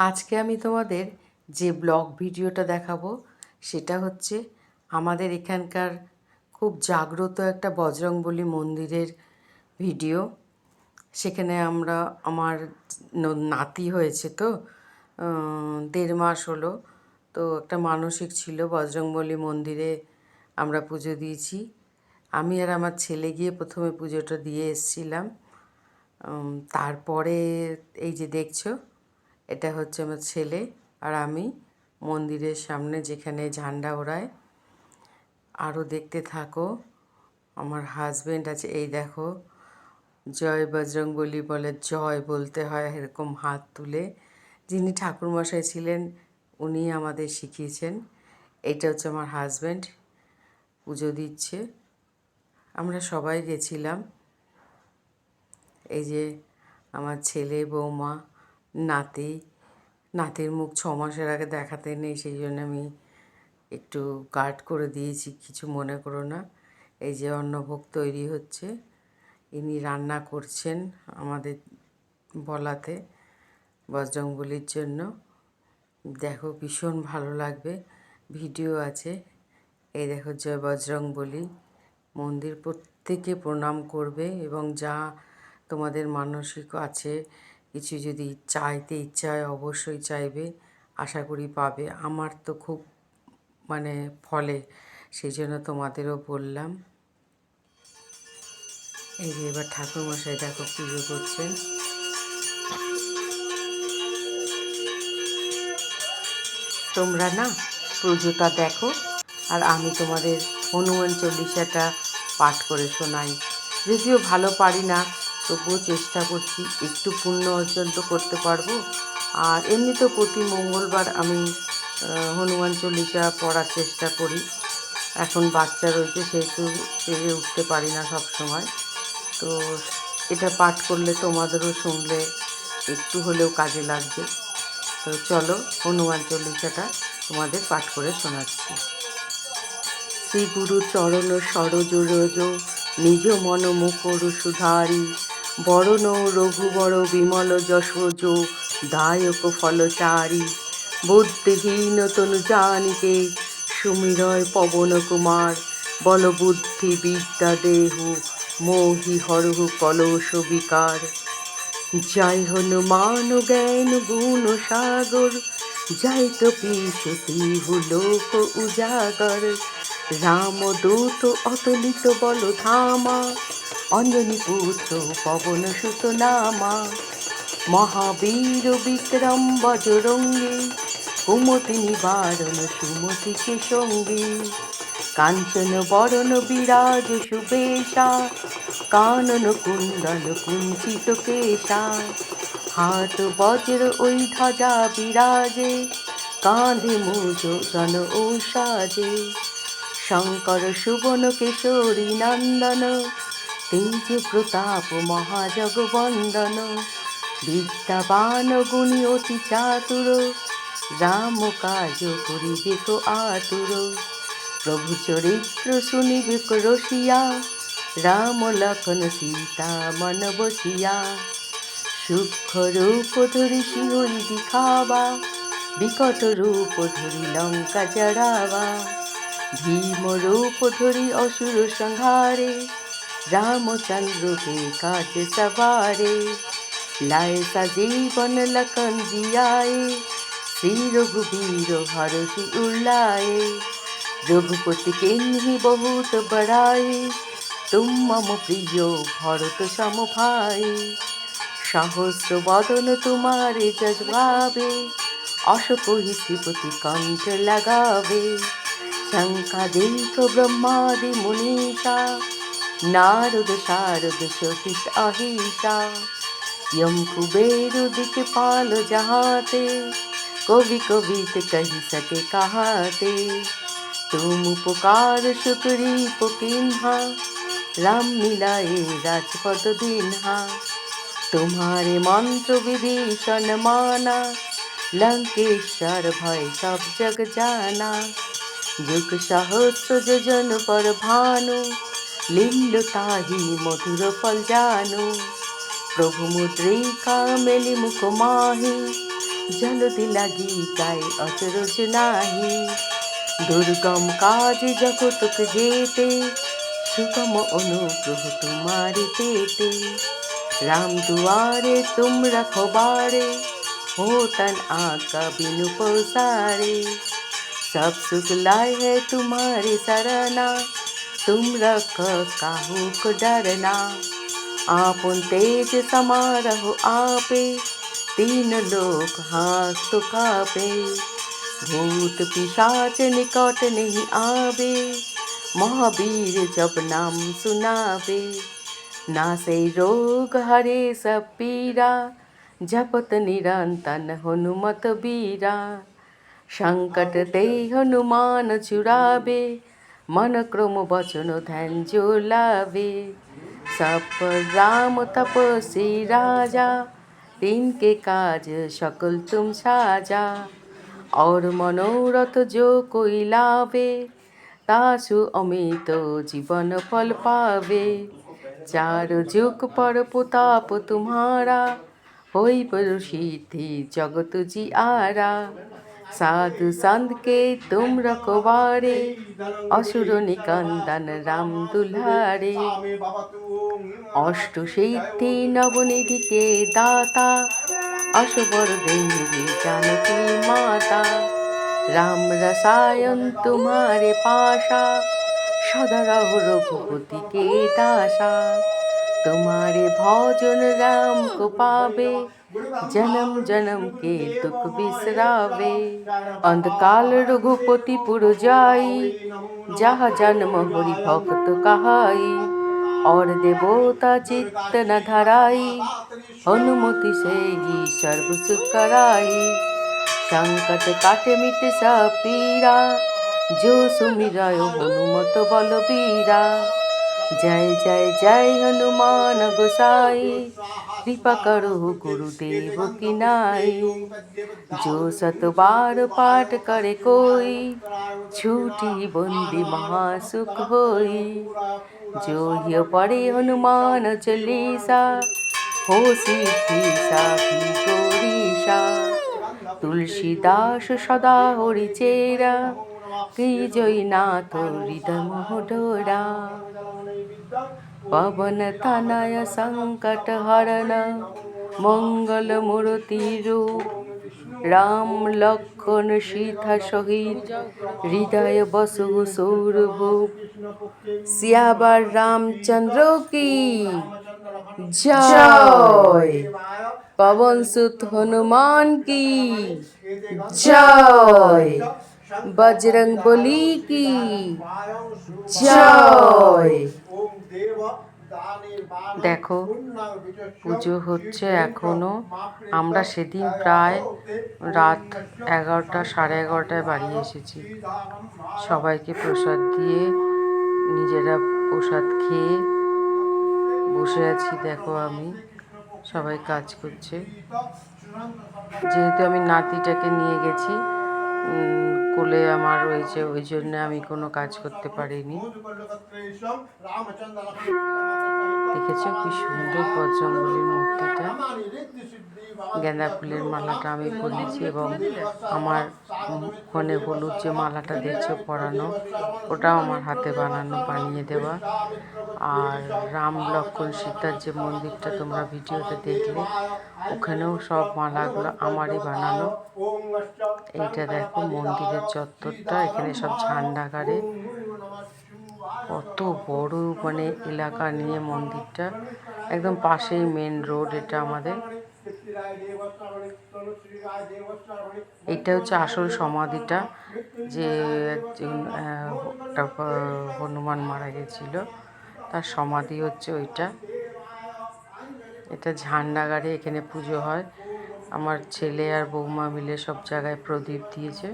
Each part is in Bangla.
আজকে আমি তোমাদের যে ব্লগ ভিডিওটা দেখাবো, সেটা হচ্ছে আমাদের এখানকার খুব জাগ্রত একটা বজরংবলী মন্দিরের ভিডিও। সেখানে আমরা, আমার নাতি হয়েছে তো দেড় মাস হলো। তো একটা মানসিক ছিল, বজরংবলী মন্দিরে আমরা পুজো দিয়েছি। আমি আর আমার ছেলে গিয়ে প্রথমে পুজোটা দিয়ে এসছিলাম। তারপরে এই যে দেখছ এটা হচ্ছে আমার ছেলে আর আমি মন্দিরের সামনে যেখানে ঝান্ডা ওড়ায়। আরও দেখতে থাকো, আমার হাজবেন্ড আছে। এই দেখো, জয় বজরংবলী বলে জয় বলতে হয়, এরকম হাত তুলে। যিনি ঠাকুরমশাই ছিলেন, উনি আমাদের শিখিয়েছেন। এটা হচ্ছে আমার হাজব্যান্ড পুজো দিচ্ছে। আমরা সবাই গেছিলাম। এই যে আমার ছেলে, বৌমা নাতি, নাতির মুখ ছ মাসের আগে দেখাতে নেই, সেই জন্য আমি একটু গার্ড করে দিয়েছি, কিছু মনে করো না। এই যে অন্নভোগ তৈরি হচ্ছে, ইনি রান্না করছেন আমাদের বলাতে বজরংবলির জন্য। দেখো ভীষণ ভালো লাগবে, ভিডিও আছে। এই দেখো জয় বজরংবলী মন্দির প্রত্যেকে প্রণাম করবে এবং যা তোমাদের মানসিক আছে কিছু যদি চাইতে ইচ্ছা হয় অবশ্যই চাইবে, আশা করি পাবে। আমার তো খুব মানে ফলে সেই জন্য তোমাদেরও বললাম। এই যে এবার ঠাকুরমশাই দেখো পুজো করছেন। তোমরা না পুজোটা দেখো, আর আমি তোমাদের হনুমান চল্লিশাটা পাঠ করে শোনাই। যদিও ভালো পারি না তবুও চেষ্টা করছি একটু পুণ্য অর্জন তো করতে পারব। আর এমনি তো প্রতি মঙ্গলবার আমি হনুমান চল্লিশা পড়ার চেষ্টা করি। এখন বাচ্চা রয়েছে, সেহেতু পেরে উঠতে পারি না সব সময় তো এটা পাঠ করলে তোমাদেরও শুনলে একটু হলেও কাজে লাগবে। তো চলো হনুমান চল্লিশাটা তোমাদের পাঠ করে শোনাচ্ছি। শ্রী গুরু চরণ সরজ রজ, নিজ মন মুখর সুধারি বরণ রঘুবর বিমল যশোজ, দায়ক ফলচারী, বুদ্ধিহীন তনু জানিতে, সুমিরয় পবন কুমার বল বুদ্ধি বিদ্যা দেহু, মোহি হরহু কলস বিকার। জয় হনুমান জ্ঞান গুণ সাগর জয় কপিসতি লোক উজাগর। রাম দূত অতলিত বল ধামা অঞ্জনী পুত্র, পবন সুত নামা মহাবীর বিক্রম বজরঙ্গী, কুমতি নিবারণ সুমতিকে সঙ্গী কাঞ্চন বরণ বিরাজ সুবেশা কানন কুণ্ডল কুঞ্চিত কেশা, হাত বজ্র ওই ধ্বজা বিরাজে, কাঁধে মুজ ও সাজে, শঙ্কর সুবন কেশরী নন্দন তেজ প্রতাপ মহাজগবন্দন বিদ্যাবান গুণী অতি চাতুর, রাম কাজ করিবে কো আতুর। প্রভু চরিত্র শুনিবে রসিয়া, রাম লক্ষণ সীতা মন বসিয়া। সূক্ষ্ম রূপ ধরি শিহরি দিখাবা, বিকট রূপ ধরি লঙ্কা জড়াবা। ভীম রূপ ধরি অসুর সংহারে रामचंद्र के काज सवारे, लाए सजीवन लखन जियाए श्री रघुवीर हरषि রঘুপতি रघुपति केन्ही बहुत बड़ाए তুম মম প্রিয় ভরত সমভাই সহস্র বদন তোমার যজবাবে অসকহি শ্রীপতি কণ্ঠ লাগাবে শঙ্কা দেখ ব্রহ্মাদি মুনিষা নারদ শারদ সতীশ আহিষা यम कुबेर दिख पाल जहाते कवि कवित कही सके कहाते तुम पुकार शुक्री पुकिन्हा राम मिलाए राजपद दिन्हा तुम्हारे मंत्र विभीषण माना लंकेश्वर भय सब जग जाना যুগ সহস্র যোজন পর ভানু লিল্ল তাহি মধুর ফল জানু প্রভু মুদ্রিকা মেলি মুখ মাহি জলদি লাগি গায়ে অচরজ নাহি দুর্গম কাজ জগতক যেতে সুগম অনুগ্রহ তোমারি পেতে राम दुआरे तुम रखवारे हो तन आका बिनु पसारे सब सुख लाए है तुम्हारी सरना तुम रख काहू को डरना आपन तेज समारहो आपे तीन लोक हाथ तो कापे भूत पिशाच निकट नहीं आवे महावीर जब नाम सुनावे ना से रोग हरे सब पीरा जपत निरंतन हनुमत बीरा संकट ते हनुमान छुड़ावे મનક્રમ વચન ધ્યાન જો લાવે સપ રામ તપસી રાજા তিনকে কাজ সকল তুম সাজা অর মনোরথ যো কই লাভে তাসু অমিত জীবন ফল পাবে চার যুগ পর প্রতাপ তুমারা হই সিদ্ধি জগত জি আরা সাধু সন্তকে তুম রকবারে অসুর নিকন্দন রাম দুলারে অষ্ট সিদ্ধি নবনিধিকে দাতা অশুভর দেবী জানকী মাতা। রাম রসায়ন তোমারে পাশা সদর রঘুপতিকে দাসা। तुम्हारे पाशा सदा रहो रघुपति के दासा तुम्हारे भोजन राम को पावे जन्म जन्म के दुख बिसरावे अंधकाल रघुपति पुर जाई जहाँ जन्म हरि भक्त कहाई और देवता चित्त न धराई अनुमति से ही सर्व सुख कराई संकट काटे मिट सब पीरा जो सुमिराय हनुमत बलबीरा जय जय जय हनुमान गोसाई कृपा करो गुरुदेव की नाई जो सत बार पाठ करे कोई छूटी बंदी महासुख होई जो ये पढ़े हनुमान चालीसा हो सिद्धि साखी गौरीशा তুলসীদাস সদা হরি চেরা কি জয়নাথ হৃদয় মোহডোরা পবন থানায় সংকট হরণ মঙ্গল মূর্তি রূপ রাম লক্ষণ সীতা সহিত হৃদয় বসু সৌরভ শিয়াবার রামচন্দ্র কি জয় পবন সুত হনুমান কি জয় বজরং বলি কি জয় দেখো পুজো হচ্ছে এখনও। আমরা সেদিন প্রায় রাত এগারোটা সাড়ে এগারোটায় বাড়ি এসেছি। সবাইকে প্রসাদ দিয়ে নিজেরা প্রসাদ খেয়ে বসে আছি দেখো আমি। সবাই কাজ করছে। যেহেতু আমি নাতিটাকে নিয়ে গেছি কোলে আমার রয়েছে ওই জন্য আমি কোনো কাজ করতে পারিনি। দেখেছ কি সুন্দর বজরঙ্গলির মূর্তিটা? গেঁদা ফুলের মালাটা আমি পরিয়েছি এবং আমার ফোনে হলুদ যে মালাটা দেখছ পরানো, ওটাও আমার হাতে বানানো, বানিয়ে দেওয়া। আর রাম লক্ষ্মণ সীতার যে মন্দিরটা তোমরা ভিডিওতে দেখলে, ওখানেও সব মালাগুলো আমারই বানানো। এইটা দেখো মন্দিরের চত্বরটা, এখানে সব ঝান্ডা গাড়ে কত বড় মানে এলাকা নিয়ে মন্দিরটা। একদম পাশেই মেন রোড এটা আমাদের। এইটা হচ্ছে আসল সমাধিটা, যে একজন হনুমান মারা গেছিল। তার সমাধি হচ্ছে ওইটা। এটা ঝান্ডাগাড়ি এখানে পুজো হয়। আমার ছেলে আর বৌমা মিলে সব জায়গায় প্রদীপ দিয়েছে।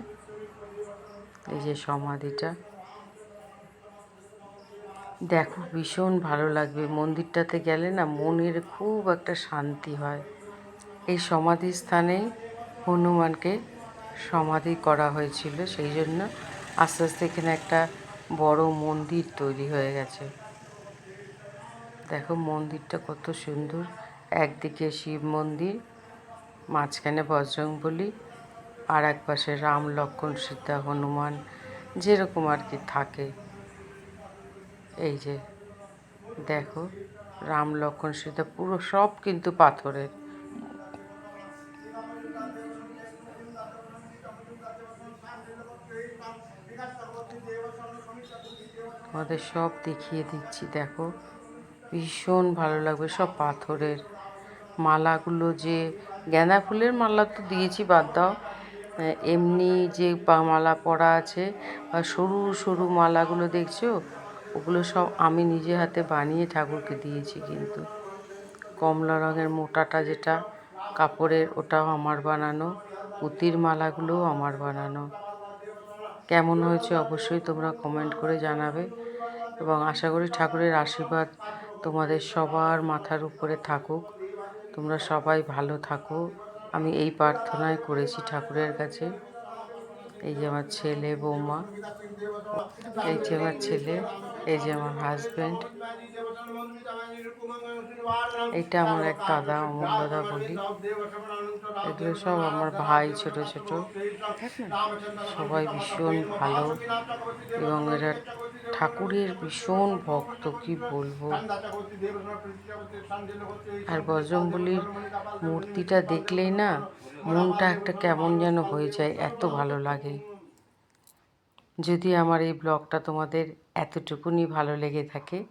এই যে সমাধিটা। দেখো, ভীষণ ভালো লাগবে। মন্দিরটাতে গেলে না মনের খুব একটা শান্তি হয়। এই সমাধি স্থানে হনুমানকে সমাধি করা হয়েছিল, সেই জন্য আস্তে আস্তে এখানে একটা বড় মন্দির তৈরি হয়ে গেছে। দেখো, মন্দিরটা কত সুন্দর। একদিকে শিব মন্দির, মাঝখানে বজরং বলি আর এক পাশে রাম, লক্ষ্মণ, সীতা, হনুমান, যেরকম আর কি থাকে। এই যে, দেখো, রাম লক্ষ্মণ সীতা পুরো সব কিন্তু পাথরের। তোমাদের সব দেখিয়ে দিচ্ছি, দেখো। ভীষণ ভালো লাগবে সব পাথরের। মালাগুলো যে, গেঁদা ফুলের মালা তো দিয়েছি, বাদ দাও। এমনি যে মালা পরা আছে সরু সরু মালাগুলো দেখছ? ওগুলো সব আমি নিজে হাতে বানিয়ে ঠাকুরকে দিয়েছি কিন্তু। কমলা রঙের মোটাটা যেটা, কাপড়ের ওটাও আমার বানানো, পুঁতির মালাগুলোও আমার বানানো। কেমন হয়েছে অবশ্যই তোমরা কমেন্ট করে জানাবে এবং আশা করি ঠাকুরের আশীর্বাদ তোমাদের সবার মাথার উপরে থাকুক। তোমরা সবাই ভালো থাকো। আমি এই প্রার্থনাই করেছি ঠাকুরের কাছে। এই যে আমার ছেলে বৌমা, এই যে আমার ছেলে। এই যে আমার হাজব্যান্ড এটা আমার এক দাদা অমল দাদা, বলি। এগুলো সব আমার ভাই ছোট ছোট। সবাই ভীষণ ভালো এবং এরা ঠাকুরের ভীষণ ভক্ত, কি বলব? আর বজরংবলির মূর্তিটা দেখলেই না মনটা একটা কেমন যেন হয়ে যায়, এত ভালো লাগে। যদি আমার এই ব্লগটা তোমাদের এতটুকুনি ভালো লেগে থাকে,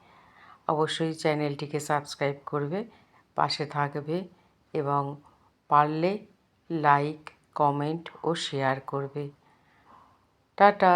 অবশ্যই চ্যানেলটিকে সাবস্ক্রাইব করবে, পাশে থাকবে এবং পারলে লাইক, কমেন্ট ও শেয়ার করবে। টাটা!